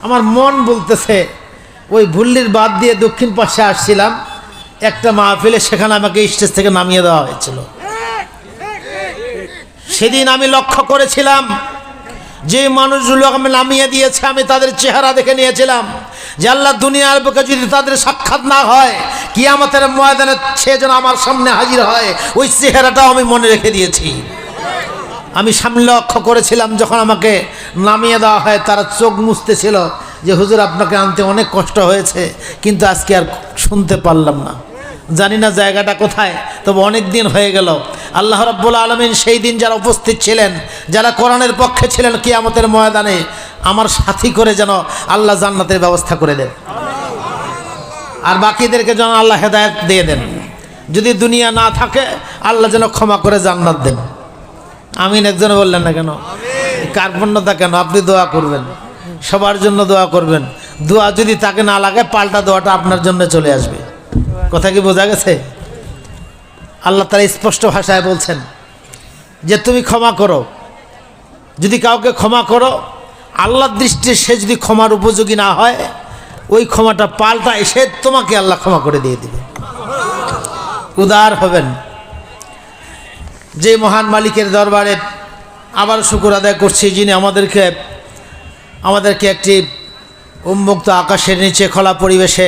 আমার মন বলতেছে, ওই ভুল্লির বাদ দিয়ে দক্ষিণ পাশে আসছিলাম, একটা মাহফিলে সেখানে আমাকে স্টেজ থেকে নামিয়ে দেওয়া হয়েছিল। সেদিন আমি লক্ষ্য করেছিলাম, যে মানুষগুলো আমি নামিয়ে দিয়েছে, আমি তাদের চেহারা দেখে নিয়েছিলাম, যে আল্লাহ দুনিয়ার বুকে যদি তাদের সাক্ষাৎ না হয় কি কিয়ামতের ময়দানে সে যেন আমার সামনে হাজির হয়, ওই চেহারাটাও আমি মনে রেখে দিয়েছি। আমি সামনে লক্ষ্য করেছিলাম, যখন আমাকে নামিয়ে দেওয়া হয়, তারা চোখ মুছতেছিল যে, হুজুর, আপনাকে আনতে অনেক কষ্ট হয়েছে, কিন্তু আজকে আর শুনতে পারলাম না। জানি না জায়গাটা কোথায়, তবে অনেক দিন হয়ে গেল। আল্লাহ রব্বুল আলমিন সেই দিন যারা উপস্থিত ছিলেন, যারা কোরআনের পক্ষে ছিলেন কিয়ামতের ময়দানে, আমার সাথী করে যেন আল্লাহ জান্নাতের ব্যবস্থা করে দেন। আর বাকিদেরকে যেন আল্লাহ হেদায়ত দিয়ে দেন। যদি দুনিয়া না থাকে, আল্লাহ যেন ক্ষমা করে জান্নাত দেন। আমিন, একজনে বললেন না কেন? কার্পণ্যতা কেন? আপনি দোয়া করবেন। সবার জন্য দোয়া করবেন। দোয়া যদি তাকে না লাগে, পাল্টা দোয়াটা আপনার জন্য চলে আসবে। কথা কি বোঝা গেছে? আল্লাহ তারা স্পষ্ট ভাষায় বলছেন যে, তুমি ক্ষমা করো। যদি কাউকে ক্ষমা করো, আল্লাহর দৃষ্টিতে সে যদি ক্ষমার উপযোগী না হয়, ওই ক্ষমাটা পাল্টা এসে তোমাকে আল্লাহ ক্ষমা করে দিয়ে দিবে। উদার হবেন। যে মহান মালিকের দরবারে আবার শুকুর আদায় করছি, যিনি আমাদেরকে আমাদেরকে একটি উন্মুক্ত আকাশের নিচে খোলা পরিবেশে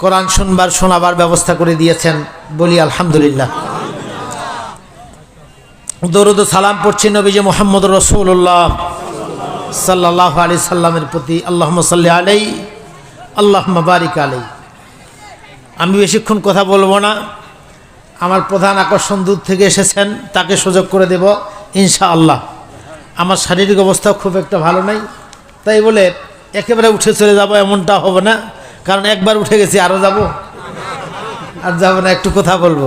কোরআন শুনবার, শোনাবার ব্যবস্থা করে দিয়েছেন, বলি আলহামদুলিল্লাহ। দরুদ সালাম পড়ছি নবীজি মোহাম্মদ রসুল্লাহ সাল্লাহ আলি সাল্লামের প্রতি। আল্লাহ সাল্লি আলাই আল্লাহ বারিক আলাই আমি বেশিক্ষণ কথা বলব না। আমার প্রধান আকর্ষণ দূর থেকে এসেছেন, তাকে সুযোগ করে দেব। ইনশা আল্লাহ আমার শারীরিক অবস্থা খুব একটা ভালো নাই। তাই বলে একেবারে উঠে চলে যাব এমনটা হবে না। কারণ একবার উঠে গেছি আরও যাব। আর যাব না, একটু কথা বলব।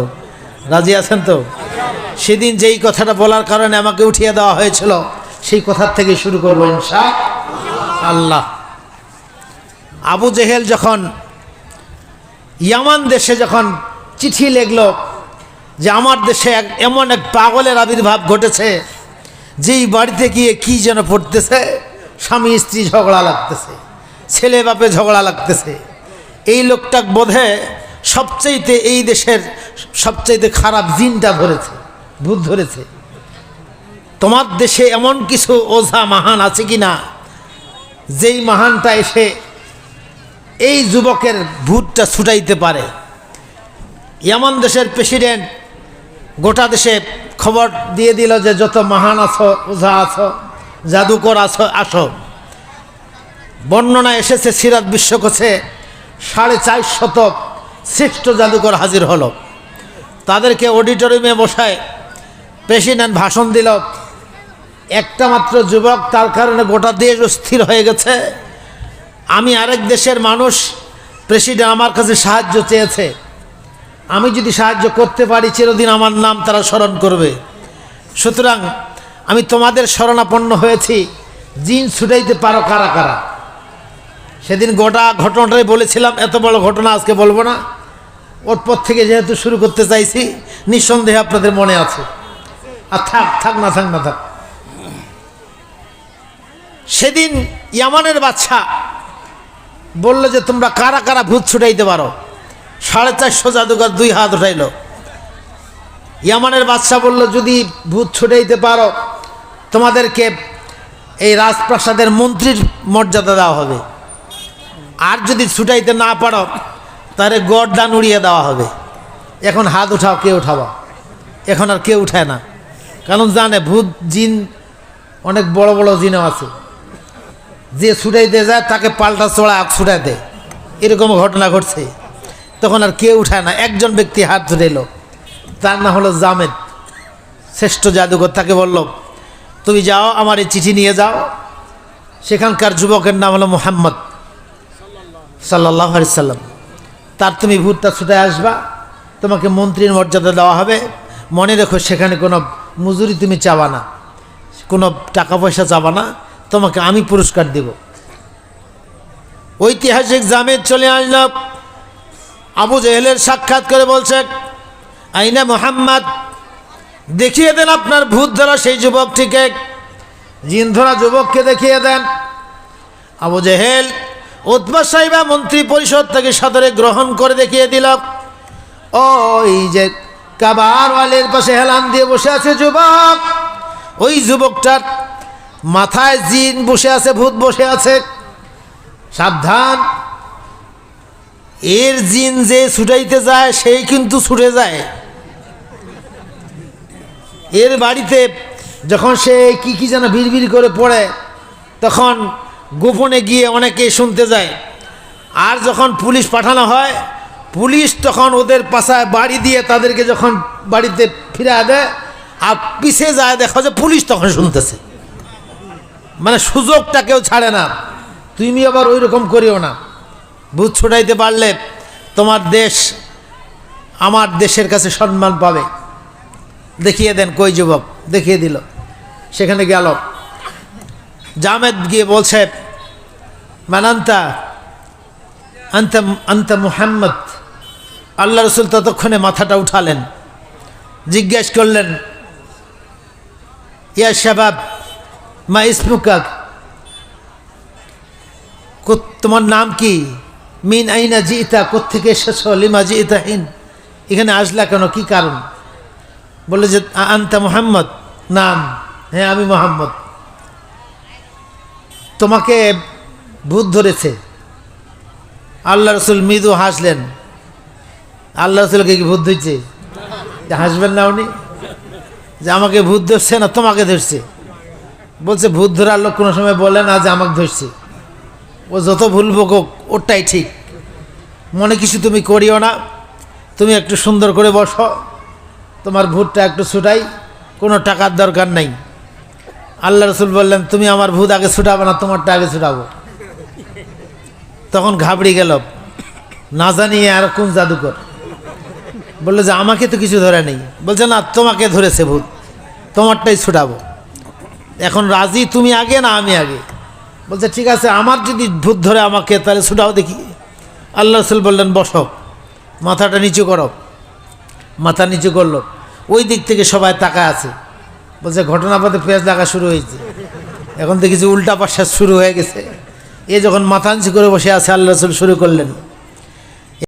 রাজি আছেন তো? সেদিন যেই কথাটা বলার কারণে আমাকে উঠিয়ে দেওয়া হয়েছিল, সেই কথার থেকে শুরু করব ইনশা আল্লাহ আবু জেহেল যখন ইয়ামান দেশে যখন চিঠি লেখলো যে আমার দেশে এক এমন এক পাগলের আবির্ভাব ঘটেছে, যেই বাড়িতে গিয়ে কি যেন পড়তেছে? স্বামী স্ত্রী ঝগড়া লাগতেছে, ছেলে বাপে ঝগড়া লাগতেছে। এই লোকটা বোধে সবচাইতে এই দেশের সবচাইতে খারাপ জিনটা ধরেছে, ভূত ধরেছে। তোমার দেশে এমন কিছু ওঝা মাহান আছে কি না যেই মাহানটা এসে এই যুবকের ভূতটা ছুটাইতে পারে। ইয়ামান দেশের প্রেসিডেন্ট গোটা দেশে খবর দিয়ে দিল যে যত মহান আছো, ওঝা আছো, জাদুকর আছো, আসো। বর্ণনা এসেছে সিরাত বিশ্বকোষে সাড়ে চার শতক শ্রেষ্ঠ জাদুকর হাজির হলো। তাদেরকে অডিটোরিয়ামে বসায় প্রেসিডেন্ট ভাষণ দিল, একটা মাত্র যুবক, তার কারণে গোটা দেশ স্থির হয়ে গেছে। আমি আরেক দেশের মানুষ, প্রেসিডেন্ট আমার কাছে সাহায্য চেয়েছে। আমি যদি সাহায্য করতে পারি, চিরদিন আমার নাম তারা স্মরণ করবে। সুতরাং আমি তোমাদের শরণাপন্ন হয়েছি, জিন ছুটাইতে পারো কারা কারা। সেদিন গোটা ঘটনাটাই বলেছিলাম, এত বড় ঘটনা আজকে বলব না। ওর পর থেকে যেহেতু শুরু করতে চাইছি, নিঃসন্দেহে আপনাদের মনে আছে। আর থাক থাক না থাক না, থাক। সেদিন ইয়ামানের বাচ্চা বলল যে, তোমরা কারা কারা ভূত ছুটাইতে পারো? সাড়ে চারশো জাদুঘর দুই হাত উঠাইল। ইয়ামানের বাদশাহ বলল, যদি ভূত ছুটাইতে পারো, তোমাদেরকে এই রাজপ্রাসাদের মন্ত্রীর মর্যাদা দেওয়া হবে। আর যদি ছুটাইতে না পারো, তাহলে গড়দান উড়িয়ে দেওয়া হবে। এখন হাত উঠাও, কে উঠাবা? এখন আর কেউ উঠায় না। কারণ জানে, ভূত, জিন অনেক বড় বড় জিনও আছে। যে ছুটাইতে যায়, তাকে পাল্টা চড়া ছুটাই দেয় এরকম ঘটনা ঘটছে। তখন আর কেউ উঠায় না। একজন ব্যক্তি হাত ধরে এলো। তার নাম হলো জামেদ। শ্রেষ্ঠ জাদুঘর তাকে বলল, তুমি যাও, আমার এই চিঠি নিয়ে যাও। সেখানকার যুবকের নাম হলো মোহাম্মদ সাল্লাহ সাল্লাম। তার তুমি ভূতটা ছুটে আসবা। তোমাকে মন্ত্রীর মর্যাদা দেওয়া হবে। মনে রেখো, সেখানে কোনো মজুরি তুমি চাবা না। কোনো টাকা পয়সা চাবা না। তোমাকে আমি পুরস্কার দেব। ঐতিহাসিক জামেদ চলে আসল। আবু জেহেলের সাক্ষাৎ করে বলছে, আইনা মোহাম্মদ, দেখিয়ে দেন আপনার ভূত ধরা সেই যুবকটিকে। জিন ধরা যুবককে দেখিয়ে দেন। আবু জেহেল উৎপা সাহিবা মন্ত্রী পরিষদ থেকে সদরে গ্রহণ করে দেখিয়ে দিল। ওই যে কাবার ওয়ালের পাশে হেলান দিয়ে বসে আছে যুবক, ওই যুবকটার মাথায় জিন বসে আছে, ভূত বসে আছে। সাবধান এর জিন যে ছুটাইতে যায় সেই কিন্তু ছুটে যায়। এর বাড়িতে যখন সে কি কি যেন বিড়বিড় করে পড়ে, তখন গোপনে গিয়ে অনেকে শুনতে যায়। আর যখন পুলিশ পাঠানো হয়, পুলিশ তখন ওদের পাশায় বাড়ি দিয়ে তাদেরকে যখন বাড়িতে ফিরে দেয়, আর পিছে যায় দেখো যে পুলিশ তখন শুনতেছে। মানে সুযোগটা কেউ ছাড়ে না। তুমি আবার ওই রকম করিও না। ভূত ছুটাইতে পারলে তোমার দেশ আমার দেশের কাছে সম্মান পাবে। দেখিয়ে দেন কই যুবক? দেখিয়ে দিল। সেখানে গেল। জামেদ গিয়ে বলছে, মানান্তা, আন্তা আন্তা মুহাম্মদ। আল্লাহ রসুল ততক্ষণে মাথাটা উঠালেন। জিজ্ঞেস করলেন, ইয়া শাবাব, মা ইসমুকাক তোমার নাম কি? মিন আইনা জিতা কোথেকে এসেছ? লিমা জিতাহীন এখানে আসলা কেন? কি কারণ? বলে যে আন্তা মোহাম্মদ? নাম। হ্যাঁ আমি মোহাম্মদ। তোমাকে ভূত ধরেছে। আল্লাহ রসুল মৃদু হাসলেন। আল্লাহ রসুলকে কি ভূত ধরছে? হাসবেন না উনি? যে আমাকে ভূত ধরছে না তোমাকে ধরছে? বলছে, ভূত ধরার লোক কোনো সময় বলে না যে আমাকে ধরছে। ও যত ভুল বকুক ওটাই ঠিক। মনে কিছু তুমি করিও না। তুমি একটু সুন্দর করে বসো। তোমার ভূতটা একটু ছুটাই। কোনো টাকার দরকার নাই। আল্লাহ রসুল বললেন, তুমি আমার ভূত আগে ছুটাবো না, তোমারটা আগে ছুটাবো। তখন ঘাবড়ি গেল। না জানিয়ে আর কোন জাদুকর। বলল যে, আমাকে তো কিছু ধরে নেই। বলছে, না, তোমাকে ধরেছে ভূত। তোমারটাই ছুটাবো। এখন রাজি তুমি আগে না আমি আগে? বলছে, ঠিক আছে, আমার যদি ভূত ধরে আমাকে, তাহলে ছুটাও দেখি। আল্লাহ রসুল বললেন, বসো, মাথাটা নিচু করো। মাথা নিচু করল। ওই দিক থেকে সবাই তাকা আছে। বলছে, ঘটনাপথে পেঁয়াজ লাগা শুরু হয়েছে। এখন দেখেছি উল্টা পাশা শুরু হয়ে গেছে। এ যখন মাথা নিচু করে বসে আছে, আল্লাহ রসুল শুরু করলেন।